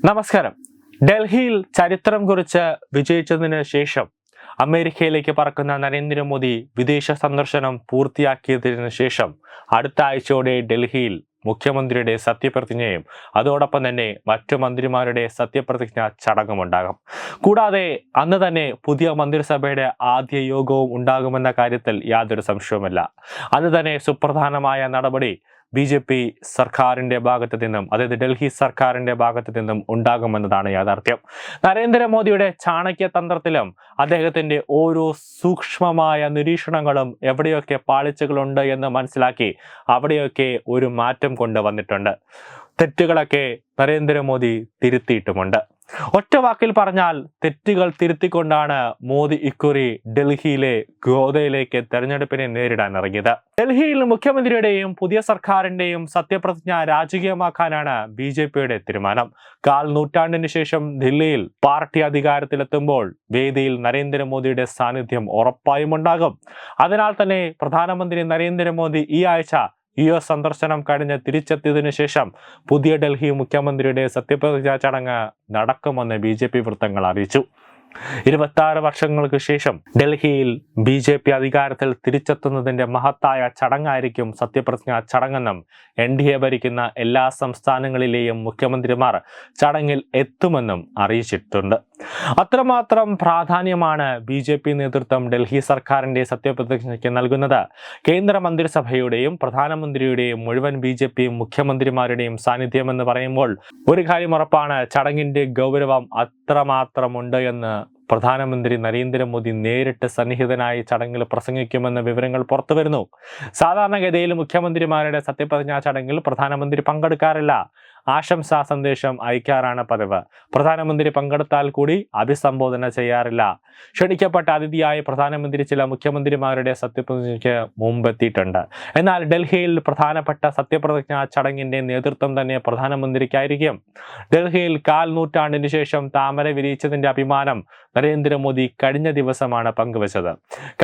നമസ്കാരം. ഡൽഹിയിൽ ചരിത്രം കുറിച്ച് വിജയിച്ചതിന് ശേഷം അമേരിക്കയിലേക്ക് പറക്കുന്ന നരേന്ദ്രമോദി വിദേശ സന്ദർശനം പൂർത്തിയാക്കിയതിനു ശേഷം അടുത്ത ആഴ്ചയോടെ ഡൽഹിയിൽ മുഖ്യമന്ത്രിയുടെ സത്യപ്രതിജ്ഞയും അതോടൊപ്പം തന്നെ മറ്റു മന്ത്രിമാരുടെ സത്യപ്രതിജ്ഞ ചടങ്ങുമുണ്ടാകും. കൂടാതെ അന്ന് തന്നെ പുതിയ മന്ത്രിസഭയുടെ ആദ്യ യോഗവും ഉണ്ടാകുമെന്ന കാര്യത്തിൽ യാതൊരു സംശയവുമില്ല. അന്ന് തന്നെ സുപ്രധാനമായ നടപടി ബി ജെ പി സർക്കാരിന്റെ ഭാഗത്ത് നിന്നും അതായത് ഡൽഹി സർക്കാരിന്റെ ഭാഗത്ത് നിന്നും ഉണ്ടാകുമെന്നതാണ് യാഥാർത്ഥ്യം. നരേന്ദ്രമോദിയുടെ ചാണക്യ തന്ത്രത്തിലും അദ്ദേഹത്തിന്റെ ഓരോ സൂക്ഷ്മമായ നിരീക്ഷണങ്ങളും എവിടെയൊക്കെ പാളിച്ചകളുണ്ട് എന്ന് മനസ്സിലാക്കി അവിടെയൊക്കെ ഒരു മാറ്റം കൊണ്ടുവന്നിട്ടുണ്ട്. തെറ്റുകളൊക്കെ നരേന്ദ്രമോദി തിരുത്തിയിട്ടുമുണ്ട്. ഒറ്റ വാക്കിൽ പറഞ്ഞാൽ തെറ്റുകൾ തിരുത്തിക്കൊണ്ടാണ് മോദി ഇക്കുറി ഡൽഹിയിലെ ഗോദയിലേക്ക് തെരഞ്ഞെടുപ്പിനെ നേരിടാൻ ഇറങ്ങിയത്. ഡൽഹിയിൽ മുഖ്യമന്ത്രിയുടെയും പുതിയ സർക്കാരിന്റെയും സത്യപ്രതിജ്ഞ രാജകീയമാക്കാനാണ് ബി ജെ പിയുടെ തീരുമാനം. കാൽ നൂറ്റാണ്ടിന് ശേഷം ദില്ലിയിൽ പാർട്ടി അധികാരത്തിലെത്തുമ്പോൾ വേദിയിൽ നരേന്ദ്രമോദിയുടെ സാന്നിധ്യം ഉറപ്പായും ഉണ്ടാകും. അതിനാൽ തന്നെ പ്രധാനമന്ത്രി നരേന്ദ്രമോദി ഈ ആഴ്ച യു എസ് സന്ദർശനം കഴിഞ്ഞ് തിരിച്ചെത്തിയതിനു ശേഷം പുതിയ ഡൽഹി മുഖ്യമന്ത്രിയുടെ സത്യപ്രതിജ്ഞാ ചടങ്ങ് നടക്കുമെന്ന് ബി ജെ പി വൃത്തങ്ങൾ അറിയിച്ചു. ഇരുപത്തി വർഷങ്ങൾക്ക് ശേഷം ഡൽഹിയിൽ ബി ജെ പി അധികാരത്തിൽ തിരിച്ചെത്തുന്നതിന്റെ മഹത്തായ ചടങ്ങായിരിക്കും സത്യപ്രതിജ്ഞാ ചടങ്ങെന്നും എൻ ഡി എ ഭരിക്കുന്ന എല്ലാ സംസ്ഥാനങ്ങളിലെയും മുഖ്യമന്ത്രിമാർ ചടങ്ങിൽ എത്തുമെന്നും അറിയിച്ചിട്ടുണ്ട്. അത്രമാത്രം പ്രാധാന്യമാണ് ബി ജെ പി നേതൃത്വം ഡൽഹി സർക്കാരിന്റെ സത്യപ്രതിജ്ഞയ്ക്ക് നൽകുന്നത്. കേന്ദ്ര മന്ത്രിസഭയുടെയും പ്രധാനമന്ത്രിയുടെയും മുഴുവൻ ബി ജെ പി മുഖ്യമന്ത്രിമാരുടെയും സാന്നിധ്യം എന്ന് പറയുമ്പോൾ ഒരു കാര്യം ഉറപ്പാണ് ചടങ്ങിന്റെ ഗൗരവം അത്രമാത്രമുണ്ട് എന്ന് പ്രധാനമന്ത്രി നരേന്ദ്രമോദി നേരിട്ട് സന്നിഹിതനായി ചടങ്ങിൽ പ്രസംഗിക്കുമെന്ന വിവരങ്ങൾ പുറത്തുവരുന്നു സാധാരണഗതിയിൽ മുഖ്യമന്ത്രിമാരുടെ സത്യപ്രതിജ്ഞാ ചടങ്ങിൽ പ്രധാനമന്ത്രി പങ്കെടുക്കാറില്ല. ആശംസാ സന്ദേശം അയക്കാറാണ് പതിവ്. പ്രധാനമന്ത്രി പങ്കെടുത്താൽ കൂടി അഭിസംബോധന ചെയ്യാറില്ല. ക്ഷണിക്കപ്പെട്ട അതിഥിയായ പ്രധാനമന്ത്രി ചില മുഖ്യമന്ത്രിമാരുടെ സത്യപ്രതിജ്ഞയ്ക്ക് മുമ്പെത്തിയിട്ടുണ്ട്. എന്നാൽ ഡൽഹിയിൽ പ്രധാനപ്പെട്ട സത്യപ്രതിജ്ഞാ ചടങ്ങിന്റെ നേതൃത്വം തന്നെ പ്രധാനമന്ത്രിക്കായിരിക്കും. ഡൽഹിയിൽ കാൽ നൂറ്റാണ്ടിന് ശേഷം താമര വിരിയിച്ചതിന്റെ അഭിമാനം നരേന്ദ്രമോദി കഴിഞ്ഞ ദിവസമാണ് പങ്കുവച്ചത്.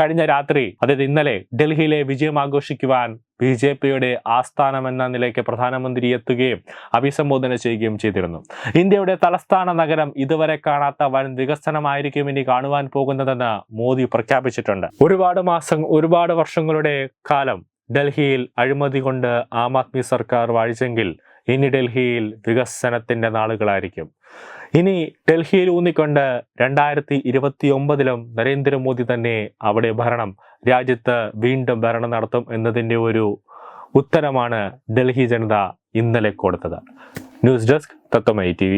കഴിഞ്ഞ രാത്രി അതായത് ഇന്നലെ ഡൽഹിയിലെ വിജയം ആഘോഷിക്കുവാൻ ബി ജെ പിയുടെ ആസ്ഥാനമെന്ന നിലയ്ക്ക് പ്രധാനമന്ത്രി എത്തുകയും അഭിസംബോധന ചെയ്യുകയും ചെയ്തിരുന്നു. ഇന്ത്യയുടെ തലസ്ഥാന നഗരം ഇതുവരെ കാണാത്ത വൻ വികസനമായിരിക്കും ഇനി കാണുവാൻ പോകുന്നതെന്ന് മോദി പ്രഖ്യാപിച്ചിട്ടുണ്ട്. ഒരുപാട് മാസം ഒരുപാട് വർഷങ്ങളുടെ കാലം ഡൽഹിയിൽ അഴിമതി കൊണ്ട് ആം ആദ്മി സർക്കാർ വാഴിച്ചെങ്കിൽ ഇനി ഡൽഹിയിൽ വികസനത്തിന്റെ നാളുകളായിരിക്കും. ഇനി ഡൽഹിയിൽ ഊന്നിക്കൊണ്ട് രണ്ടായിരത്തി ഇരുപത്തി ഒമ്പതിലും നരേന്ദ്രമോദി തന്നെ അവിടെ ഭരണം രാജ്യത്ത് വീണ്ടും ഭരണം നടത്തും എന്നതിന്റെ ഒരു ഉത്തരമാണ് ഡൽഹി ജനത ഇന്നലെ കൊടുത്തത്. ന്യൂസ് ഡെസ്ക് തത്വമൈ ടി